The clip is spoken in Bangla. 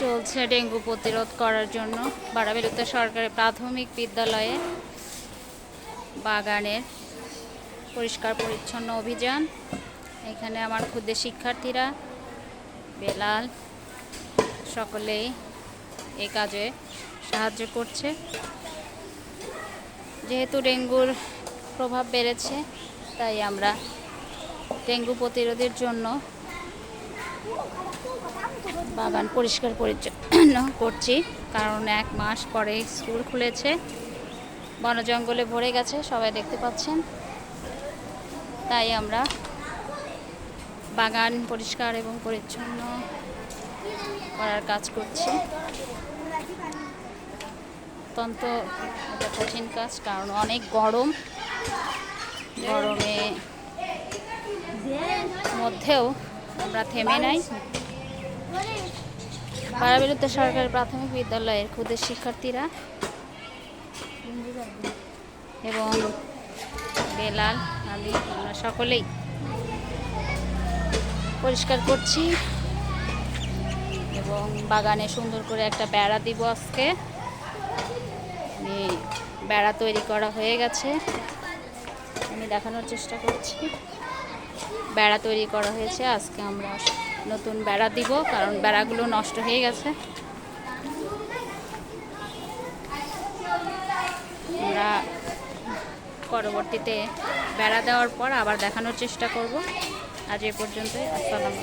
চলছে ডেঙ্গু প্রতিরোধ করার জন্য বাড়াবিলুতে সরকারি প্রাথমিক বিদ্যালয়ে বাগানের পরিষ্কার পরিচ্ছন্ন অভিযান। এখানে আমার ক্ষুদ্র শিক্ষার্থীরা, বেলাল, সকলেই এই কাজে সাহায্য করছে। যেহেতু ডেঙ্গুর প্রভাব বেড়েছে, তাই আমরা ডেঙ্গু প্রতিরোধের জন্য বাগান পরিষ্কার পরিচ্ছন্ন করছি। কারণ এক মাস পরে স্কুল খুলেছে। বন জঙ্গলে ভরে গেছে, সবাই দেখতে পাচ্ছেন। তাই আমরা বাগান পরিষ্কার এবং পরিচ্ছন্ন করার কাজ করছি। অত্যন্ত একটা কঠিন কাজ, কারণ অনেক গরম। গরমে মধ্যেও আমরা থেমে নাই। পাড়াবিরুদ্ধে সরকারি প্রাথমিক বিদ্যালয়ের ক্ষুদ্র শিক্ষার্থীরা এবং বেলাল আমি আমরা সকলেই পরিষ্কার করছি এবং বাগানে সুন্দর করে একটা বেড়া দিব আজকে। বেড়া তৈরি করা হয়ে গেছে। আমি দেখানোর চেষ্টা করছি। বেড়া তৈরি করা হয়েছে। আজকে আমরা নতুন বেড়া দিব, কারণ বেড়াগুলো নষ্ট হয়ে গেছে। আমরা পরবর্তীতে বেড়া দেওয়ার পর আবার দেখানোর চেষ্টা করব। আজ এ পর্যন্তই। আসসালাম